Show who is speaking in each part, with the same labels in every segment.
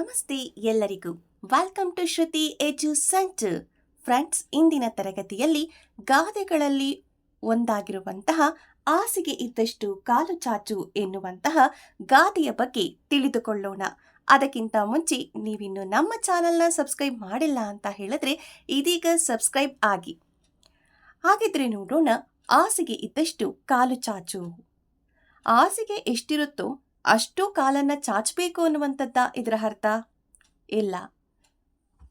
Speaker 1: ನಮಸ್ತೆ ಎಲ್ಲರಿಗೂ. Welcome to Shruti edu center friends ಇಂದಿನ ತರಗತಿಯಲ್ಲಿ ಗಾದೆಗಳಲ್ಲಿ ಒಂದಾಗಿರುವಂತಹ ಹಾಸಿಗೆ ಇದ್ದಷ್ಟು ಕಾಲು ಚಾಚು ಎನ್ನುವಂತಹ ಗಾದೆಯ ಬಗ್ಗೆ ತಿಳಿದುಕೊಳ್ಳೋಣ. ಅದಕ್ಕಿಂತ ಮುಂಚೆ ನೀವಿನ್ನು ನಮ್ಮ ಚಾನಲ್ನ ಸಬ್ಸ್ಕ್ರೈಬ್ ಮಾಡಿಲ್ಲ ಅಂತ ಹೇಳಿದ್ರೆ ಇದೀಗ ಸಬ್ಸ್ಕ್ರೈಬ್ ಆಗಿ. ಹಾಗಿದ್ರೆ ನೋಡೋಣ ಆಸಿಗೆ ಇದ್ದಷ್ಟು ಕಾಲು ಚಾಚು. ಹಾಸಿಗೆ ಎಷ್ಟಿರುತ್ತೋ ಅಷ್ಟು ಕಾಲನ್ನ ಚಾಚಬೇಕು ಅನ್ನುವಂಥದ್ದ ಇದರ ಅರ್ಥ? ಇಲ್ಲ.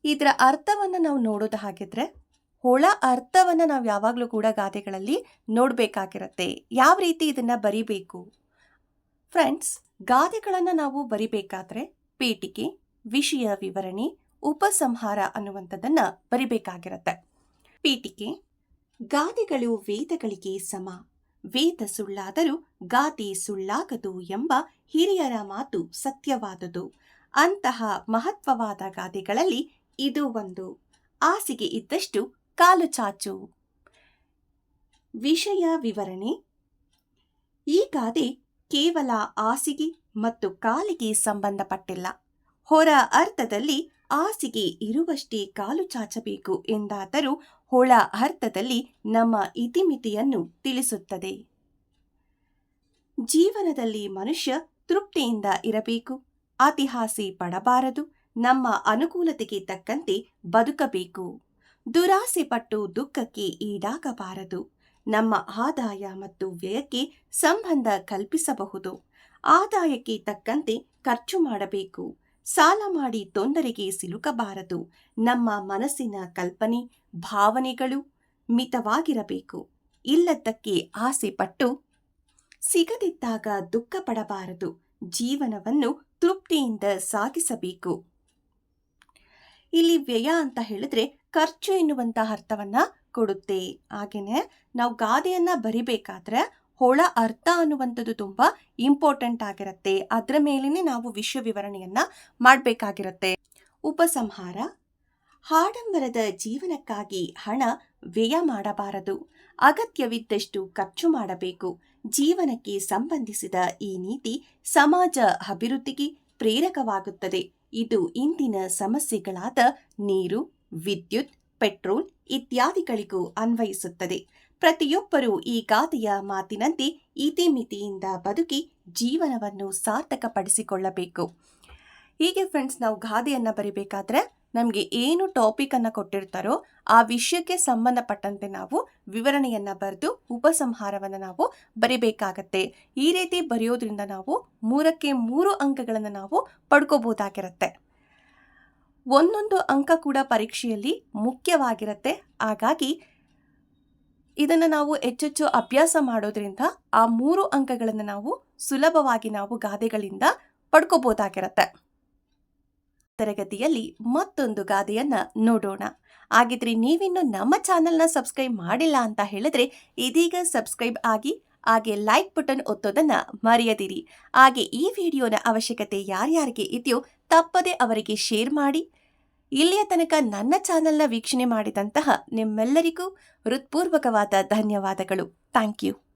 Speaker 1: ಇದರ ಅರ್ಥವನ್ನ ನಾವು ನೋಡೋದು ಹಾಗಿದ್ರೆ, ಹೊಳ ಅರ್ಥವನ್ನ ನಾವು ಯಾವಾಗಲೂ ಕೂಡ ಗಾದೆಗಳಲ್ಲಿ ನೋಡಬೇಕಾಗಿರುತ್ತೆ. ಯಾವ ರೀತಿ ಇದನ್ನ ಬರಿಬೇಕು? ಫ್ರೆಂಡ್ಸ್, ಗಾದೆಗಳನ್ನು ನಾವು ಬರಿಬೇಕಾದ್ರೆ ಪೇಟಿಕೆ ವಿಷಯ ವಿವರಣೆ, ಉಪಸಂಹಾರ ಅನ್ನುವಂಥದ್ದನ್ನ ಬರಿಬೇಕಾಗಿರತ್ತೆ. ಪೀಠಿಕೆ, ಗಾದೆಗಳು ವೇದಗಳಿಗೆ ಸಮ. ವೇದ ಸುಳ್ಳಾದರೂ ಗಾದೆ ಸುಳ್ಳಾಗದು ಎಂಬ ಹಿರಿಯರ ಮಾತು ಸತ್ಯವಾದುದು. ಅಂತಹ ಮಹತ್ವವಾದ ಗಾದೆಗಳಲ್ಲಿ ಇದು ಒಂದು. ಆಸಿಗೆ ಇದ್ದಷ್ಟು ಕಾಲು ಚಾಚು. ವಿಷಯ ವಿವರಣೆ. ಈ ಗಾದೆ ಕೇವಲ ಆಸಿಗೆ ಮತ್ತು ಕಾಲಿಗೆ ಸಂಬಂಧಪಟ್ಟಿಲ್ಲ. ಹೊರ ಅರ್ಥದಲ್ಲಿ ಆಸಿಗೆ ಇರುವಷ್ಟೇ ಕಾಲು ಚಾಚಬೇಕು ಎಂದಾದರೂ ಹೊಳ ಅರ್ಥದಲ್ಲಿ ನಮ್ಮ ಇತಿಮಿತಿಯನ್ನು ತಿಳಿಸುತ್ತದೆ. ಜೀವನದಲ್ಲಿ ಮನುಷ್ಯ ತೃಪ್ತಿಯಿಂದ ಇರಬೇಕು, ಅತಿಹಾಸಿ ಪಡಬಾರದು, ನಮ್ಮ ಅನುಕೂಲತೆಗೆ ತಕ್ಕಂತೆ ಬದುಕಬೇಕು. ದುರಾಸೆ ಪಟ್ಟು ದುಃಖಕ್ಕೆ ಈಡಾಗಬಾರದು, ನಮ್ಮ ಆದಾಯ ಮತ್ತು ವ್ಯಯಕ್ಕೆ ಸಂಬಂಧ ಕಲ್ಪಿಸಬಹುದು, ಆದಾಯಕ್ಕೆ ತಕ್ಕಂತೆ ಖರ್ಚು ಮಾಡಬೇಕು. ಸಾಲ ಮಾಡಿ ತೊಂದರೆಗೆ ಸಿಲುಕಬಾರದು. ನಮ್ಮ ಮನಸ್ಸಿನ ಕಲ್ಪನೆ, ಭಾವನೆಗಳು ಮಿತವಾಗಿರಬೇಕು. ಇಲ್ಲದ್ದಕ್ಕೆ ಆಸೆ ಪಟ್ಟು ಸಿಗದಿದ್ದಾಗ ದುಃಖ ಪಡಬಾರದು ಜೀವನವನ್ನು ತೃಪ್ತಿಯಿಂದ ಸಾಗಿಸಬೇಕು. ಇಲ್ಲಿ ವ್ಯಯ ಅಂತ ಹೇಳಿದ್ರೆ ಖರ್ಚು ಎನ್ನುವಂತಹ ಅರ್ಥವನ್ನ ಕೊಡುತ್ತೆ. ಹಾಗೆಯೇ ನಾವು ಗಾದೆಯನ್ನ ಬರಿಬೇಕಾದ್ರೆ ಹೊಳ ಅರ್ಥ ಅನ್ನುವಂಥದ್ದು ತುಂಬ ಇಂಪಾರ್ಟೆಂಟ್ ಆಗಿರುತ್ತೆ. ಅದರ ಮೇಲೇ ನಾವು ವಿಶ್ವ ವಿವರಣೆಯನ್ನ ಮಾಡಬೇಕಾಗಿರುತ್ತೆ. ಉಪಸಂಹಾರ. ಹಾಡಂಬರದ ಜೀವನಕ್ಕಾಗಿ ಹಣ ವ್ಯಯ ಮಾಡಬಾರದು. ಅಗತ್ಯವಿದ್ದಷ್ಟು ಖರ್ಚು ಮಾಡಬೇಕು. ಜೀವನಕ್ಕೆ ಸಂಬಂಧಿಸಿದ ಈ ನೀತಿ ಸಮಾಜ ಅಭಿವೃದ್ಧಿಗೆ ಪ್ರೇರಕವಾಗುತ್ತದೆ. ಇದು ಇಂದಿನ ಸಮಸ್ಯೆಗಳಾದ ನೀರು, ವಿದ್ಯುತ್, ಪೆಟ್ರೋಲ್ ಇತ್ಯಾದಿಗಳಿಗೂ ಅನ್ವಯಿಸುತ್ತದೆ. ಪ್ರತಿಯೊಬ್ಬರೂ ಈ ಗಾದೆಯ ಮಾತಿನಂತೆ ಇತಿಮಿತಿಯಿಂದ ಬದುಕಿ ಜೀವನವನ್ನು ಸಾರ್ಥಕಪಡಿಸಿಕೊಳ್ಳಬೇಕು. ಹೀಗೆ ಫ್ರೆಂಡ್ಸ್ ನಾವು ಗಾದೆಯನ್ನು ಬರಿಬೇಕಾದ್ರೆ ನಮಗೆ ಏನು ಟಾಪಿಕನ್ನು ಕೊಟ್ಟಿರ್ತಾರೋ ಆ ವಿಷಯಕ್ಕೆ ಸಂಬಂಧಪಟ್ಟಂತೆ ನಾವು ವಿವರಣೆಯನ್ನ ಬರೆದು ಉಪಸಂಹಾರವನ್ನು ನಾವು ಬರಿಬೇಕಾಗತ್ತೆ. ಈ ರೀತಿ ಬರೆಯೋದ್ರಿಂದ ನಾವು ಮೂರಕ್ಕೆ ಮೂರು ಅಂಕಗಳನ್ನು ನಾವು ಪಡ್ಕೋಬಹುದಾಗಿರುತ್ತೆ ಒಂದೊಂದು ಅಂಕ ಕೂಡ ಪರೀಕ್ಷೆಯಲ್ಲಿ ಮುಖ್ಯವಾಗಿರುತ್ತೆ. ಹಾಗಾಗಿ ಇದನ್ನು ನಾವು ಹೆಚ್ಚೆಚ್ಚು ಅಭ್ಯಾಸ ಮಾಡೋದ್ರಿಂದ ಆ ಮೂರು ಅಂಕಗಳನ್ನು ನಾವು ಸುಲಭವಾಗಿ ನಾವು ಗಾದೆಗಳಿಂದ ಪಡ್ಕೋಬಹುದಾಗಿರುತ್ತೆ ತರಗತಿಯಲ್ಲಿ ಮತ್ತೊಂದು ಗಾದೆಯನ್ನ ನೋಡೋಣ. ಹಾಗಿದ್ರೆ ನೀವಿನ್ನು ನಮ್ಮ ಚಾನೆಲ್ನ ಸಬ್ಸ್ಕ್ರೈಬ್ ಮಾಡಿಲ್ಲ ಅಂತ ಹೇಳಿದ್ರೆ ಇದೀಗ ಸಬ್ಸ್ಕ್ರೈಬ್ ಆಗಿ ಹಾಗೆ ಲೈಕ್ ಬಟನ್ ಒತ್ತೋದನ್ನ ಮರೆಯದಿರಿ. ಹಾಗೆ ಈ ವಿಡಿಯೋನ ಅವಶ್ಯಕತೆ ಯಾರ್ಯಾರಿಗೆ ಇದೆಯೋ ತಪ್ಪದೆ ಅವರಿಗೆ ಶೇರ್ ಮಾಡಿ ಇಲ್ಲಿಯ ತನಕ ನನ್ನ ಚಾನೆಲ್ನ ವೀಕ್ಷಣೆ ಮಾಡಿದಂತಹ ನಿಮ್ಮೆಲ್ಲರಿಗೂ ಹೃತ್ಪೂರ್ವಕವಾದ ಧನ್ಯವಾದಗಳು. Thank you.